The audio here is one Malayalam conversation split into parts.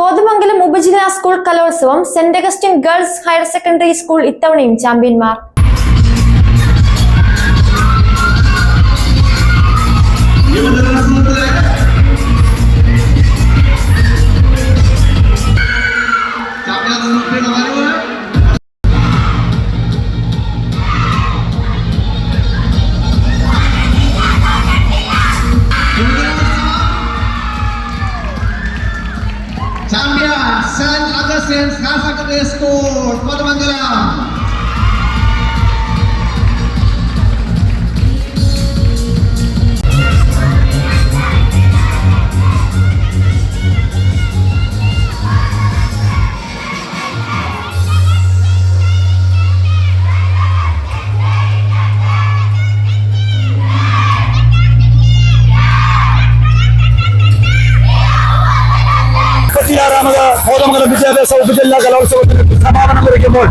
കോതമംഗലം ഉപജില്ലാ സ്കൂൾ കലോത്സവം saint Augustine girls higher secondary school ഇത്തവണയും ചാമ്പ്യന്മാർ. Saint Augustine's higher secondary Kothamangalam വിദ്യാഭ്യാസ ഉപജില്ലാ കലോത്സവത്തിന് സമാപനം കുറിക്കുമ്പോൾ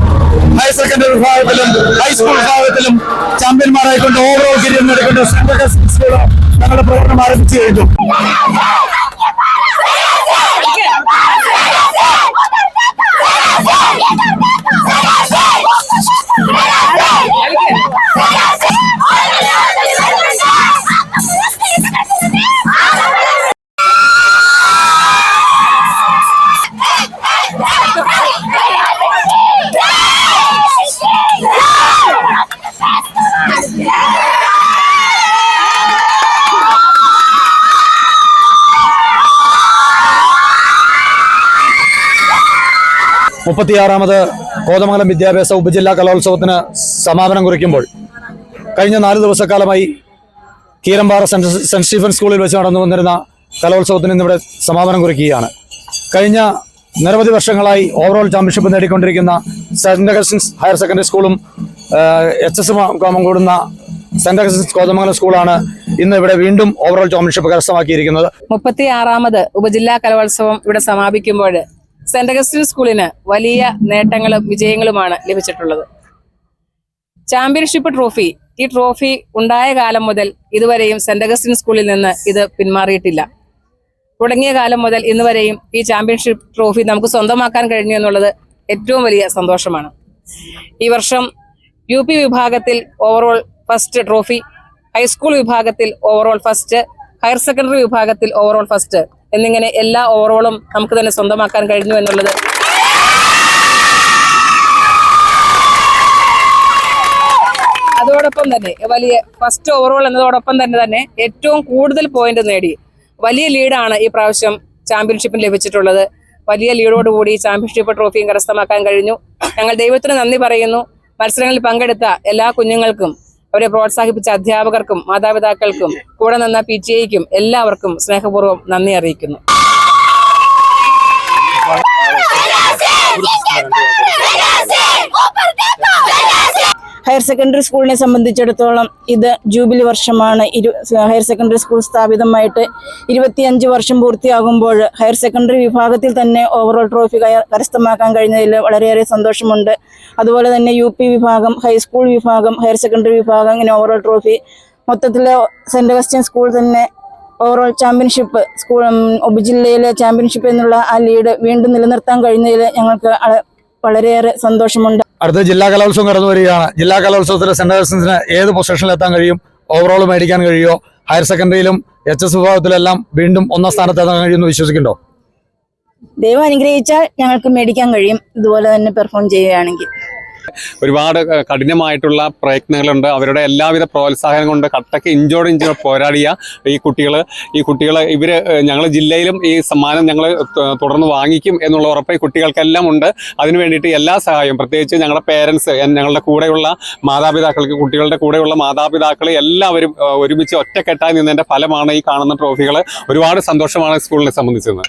ഹയർ സെക്കൻഡറി വിഭാഗത്തിലും ഹൈസ്കൂൾ വിഭാഗത്തിലും ചാമ്പ്യന്മാരായിക്കൊണ്ട് ഓവറോൾ കിരീടം നേടിക്കൊണ്ട് സെൻട്രൽ സ്കൂൾ ഞങ്ങളുടെ പ്രവർത്തനം ആരംഭിച്ചു കഴിഞ്ഞു. മുപ്പത്തിയാറാമത് കോതമംഗലം വിദ്യാഭ്യാസ ഉപജില്ലാ കലോത്സവത്തിന് സമാപനം കുറിക്കുമ്പോൾ കഴിഞ്ഞ നാല് ദിവസക്കാലമായി കീരമ്പാറ സെന്റ് സെന്റ് സ്റ്റീഫൻ സ്കൂളിൽ വെച്ച് നടന്നു വന്നിരുന്ന കലോത്സവത്തിന് ഇന്നിവിടെ സമാപനം കുറിക്കുകയാണ്. കഴിഞ്ഞ നിരവധി വർഷങ്ങളായി ഓവറോൾ ചാമ്പ്യൻഷിപ്പ് നേടിക്കൊണ്ടിരിക്കുന്ന സെന്റ് അഗസ്റ്റിൻസ് ഹയർ സെക്കൻഡറി സ്കൂളും എച്ച് എസ് കൂടുന്ന സെന്റ് അഗസ്റ്റിൻസ് കോതമംഗലം സ്കൂളാണ് ഇന്ന് ഇവിടെ വീണ്ടും ഓവറോൾ ചാമ്പ്യൻഷിപ്പ് കരസ്ഥമാക്കിയിരിക്കുന്നത്. മുപ്പത്തി ആറാമത് ഉപജില്ലാ കലോത്സവം ഇവിടെ സമാപിക്കുമ്പോൾ സെന്റ് അഗസ്റ്റിൻ സ്കൂളിന് വലിയ നേട്ടങ്ങളും വിജയങ്ങളുമാണ് ലഭിച്ചിട്ടുള്ളത്. ചാമ്പ്യൻഷിപ്പ് ട്രോഫി ഈ ട്രോഫി ഉണ്ടായ കാലം മുതൽ ഇതുവരെയും സെന്റ് അഗസ്റ്റിൻ സ്കൂളിൽ നിന്ന് ഇത് പിന്മാറിയിട്ടില്ല. തുടങ്ങിയ കാലം മുതൽ ഇന്ന് വരെയും ഈ ചാമ്പ്യൻഷിപ്പ് ട്രോഫി നമുക്ക് സ്വന്തമാക്കാൻ കഴിഞ്ഞു എന്നുള്ളത് ഏറ്റവും വലിയ സന്തോഷമാണ്. ഈ വർഷം യു പി വിഭാഗത്തിൽ overall first trophy high school വിഭാഗത്തിൽ ഓവറോൾ ഫസ്റ്റ് ഹയർ സെക്കൻഡറി വിഭാഗത്തിൽ ഓവറോൾ ഫസ്റ്റ് എന്നിങ്ങനെ എല്ലാ ഓവറോളും നമുക്ക് തന്നെ സ്വന്തമാക്കാൻ കഴിഞ്ഞു എന്നുള്ളത് അതോടൊപ്പം തന്നെ വലിയ ഫസ്റ്റ് ഓവറോൾ എന്നതോടൊപ്പം തന്നെ തന്നെ ഏറ്റവും കൂടുതൽ പോയിന്റ് നേടി. വലിയ ലീഡാണ് ഈ പ്രാവശ്യം ചാമ്പ്യൻഷിപ്പിന് ലഭിച്ചിട്ടുള്ളത്. വലിയ ലീഡോടുകൂടി ചാമ്പ്യൻഷിപ്പ് ട്രോഫിയും കരസ്ഥമാക്കാൻ കഴിഞ്ഞു. ഞങ്ങൾ ദൈവത്തിന് നന്ദി പറയുന്നു. മത്സരങ്ങളിൽ പങ്കെടുത്ത എല്ലാ കുഞ്ഞുങ്ങൾക്കും അവരെ പ്രോത്സാഹിപ്പിച്ച അധ്യാപകർക്കും മാതാപിതാക്കൾക്കും കൂടെ നിന്ന പി ടി എക്കും എല്ലാവർക്കും സ്നേഹപൂർവം നന്ദി അറിയിക്കുന്നു. ഹയർ സെക്കൻഡറി സ്കൂളിനെ സംബന്ധിച്ചിടത്തോളം ഇത് ജൂബിലി വർഷമാണ്. ഇരു ഹയർ സെക്കൻഡറി സ്കൂൾ സ്ഥാപിതമായിട്ട് ഇരുപത്തിയഞ്ച് വർഷം പൂർത്തിയാകുമ്പോൾ ഹയർ സെക്കൻഡറി വിഭാഗത്തിൽ തന്നെ ഓവറോൾ ട്രോഫി കരസ്ഥമാക്കാൻ കഴിഞ്ഞതിൽ വളരെയേറെ സന്തോഷമുണ്ട്. അതുപോലെ തന്നെ യു വിഭാഗം ഹൈസ്കൂൾ വിഭാഗം ഹയർ സെക്കൻഡറി വിഭാഗം ഇങ്ങനെ ഓവറോൾ ട്രോഫി മൊത്തത്തിൽ സെന്റ് അഗസ്റ്റ്യൻ സ്കൂൾ തന്നെ ഓവറോൾ ചാമ്പ്യൻഷിപ്പ് സ്കൂൾ ഉപജില്ലയിലെ ചാമ്പ്യൻഷിപ്പ് എന്നുള്ള ആ ലീഡ് വീണ്ടും നിലനിർത്താൻ കഴിഞ്ഞതിൽ ഞങ്ങൾക്ക് വളരെയേറെ സന്തോഷമുണ്ട്. അടുത്ത ജില്ലാ കലോത്സവം കടന്നു വരികയാണ്. ജില്ലാ കലോത്സവത്തിലെ സെന്റ് അഗസ്റ്റിൻസിന് ഏത് പൊസിഷനിൽ എത്താൻ കഴിയും? ഓവറോൾ മേടിക്കാൻ കഴിയുമോ? ഹയർ സെക്കൻഡറിയിലും എച്ച് എസ് വിഭാഗത്തിലെല്ലാം വീണ്ടും ഒന്നാം സ്ഥാനത്ത് എത്താൻ കഴിയുമെന്ന് വിശ്വസിക്കുന്നുണ്ടോ? ദൈവം അനുഗ്രഹിച്ചാൽ ഞങ്ങൾക്ക് മേടിക്കാൻ കഴിയും. ഇതുപോലെ തന്നെ പെർഫോം ചെയ്യുകയാണെങ്കിൽ. ഒരുപാട് കഠിനമായിട്ടുള്ള പ്രയത്നങ്ങളുണ്ട്. അവരുടെ എല്ലാവിധ പ്രോത്സാഹനം കൊണ്ട് കട്ടക്ക് ഇഞ്ചോട് ഇഞ്ചോ പോരാടിയ ഈ കുട്ടികൾ ഈ കുട്ടികൾ ഇവർ ഞങ്ങൾ ജില്ലയിലും ഈ സമ്മാനം ഞങ്ങൾ തുടർന്ന് വാങ്ങിക്കും എന്നുള്ള ഉറപ്പ് ഈ കുട്ടികൾക്കെല്ലാം ഉണ്ട്. അതിനു വേണ്ടിയിട്ട് എല്ലാ സഹായവും പ്രത്യേകിച്ച് ഞങ്ങളുടെ പേരൻസ് ഞങ്ങളുടെ കൂടെയുള്ള മാതാപിതാക്കൾക്ക് കുട്ടികളുടെ കൂടെയുള്ള മാതാപിതാക്കൾ എല്ലാവരും ഒരുമിച്ച് ഒറ്റക്കെട്ടായി നിന്നതിന്റെ ഫലമാണ് ഈ കാണുന്ന ട്രോഫികൾ ഒരുപാട് സന്തോഷമാണ് സ്കൂളിനെ സംബന്ധിച്ചത്